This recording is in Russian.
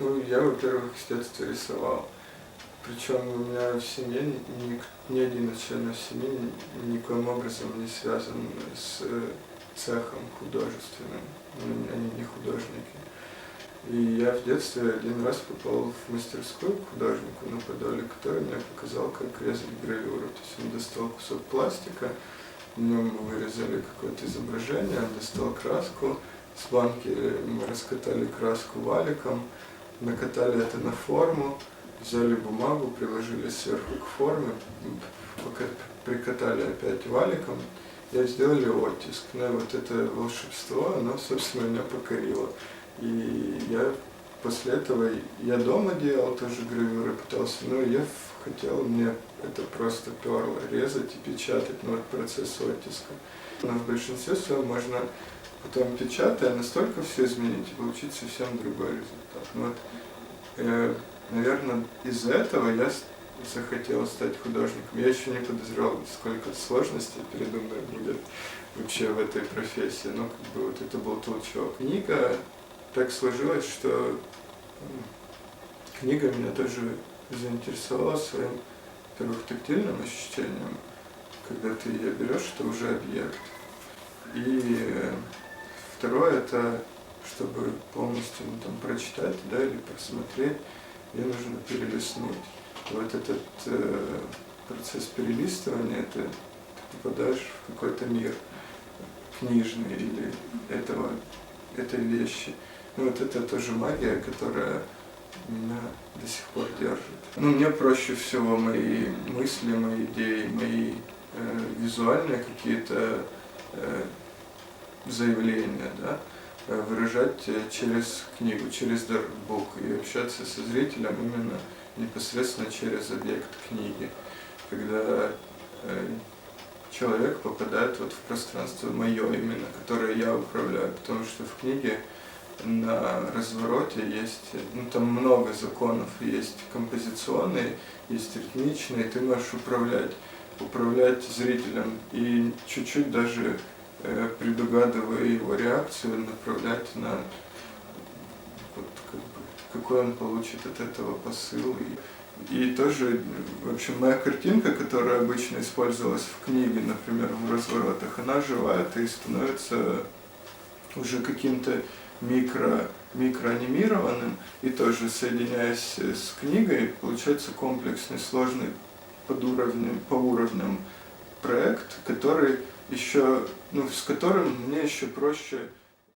Ну, я, во-первых, детства рисовал. Причем у меня в семье ни, ни- один из членов семьи ни- никоим образом не связан с э, цехом художественным. Ну, Они не художники. И я в детстве один раз попал в мастерскую к художнику на Подоле, который мне показал, как резать гравюру. То есть он достал кусок пластика, в нем вырезали какое-то изображение, он достал краску, с банки мы раскатали краску валиком, накатали это на форму, взяли бумагу, приложили сверху к форме, прикатали опять валиком и сделали оттиск. Ну и вот это волшебство, оно, собственно, меня покорило. И я после этого, я дома делал тоже гравюры, пытался, но я хотел, мне это просто перло, резать и печатать, ну вот процесс оттиска. Но в большинстве своем можно потом печатая настолько все изменить и получить совсем другой результат. Ну вот, э, наверное, из-за этого я захотел стать художником. Я еще не подозревал, сколько сложностей передо мной будет вообще в этой профессии. Но как бы вот это был толчок. Книга так сложилось, что книга меня тоже заинтересовала своим, во-первых, тактильным ощущением, когда ты ее берешь, это уже объект. И э, второе, это чтобы полностью ну, там, прочитать да, или просмотреть, мне нужно перелистнуть. Вот этот э, процесс перелистывания, это ты попадаешь в какой-то мир книжный или этого, этой вещи. Ну вот это тоже магия, которая меня до сих пор держит. Ну, мне проще всего мои мысли, мои идеи, мои э, визуальные какие-то э, заявления, да, э, выражать э, через книгу, через даркбук и общаться со зрителем именно непосредственно через объект книги, когда э, человек попадает вот в пространство мое именно, которое я управляю, потому что в книге на развороте есть, ну там много законов, есть композиционные, есть ритмичные, ты можешь управлять, управлять зрителем. И чуть-чуть даже предугадывая его реакцию, направлять на вот, как бы, какой он получит от этого посыл. И, и тоже, в общем, моя картинка, которая обычно использовалась в книге, например, в разворотах, она оживает и становится уже каким-то микро, микроанимированным, и тоже соединяясь с книгой, получается комплексный, сложный под уровнем, по уровням проект, который еще, ну, с которым мне еще проще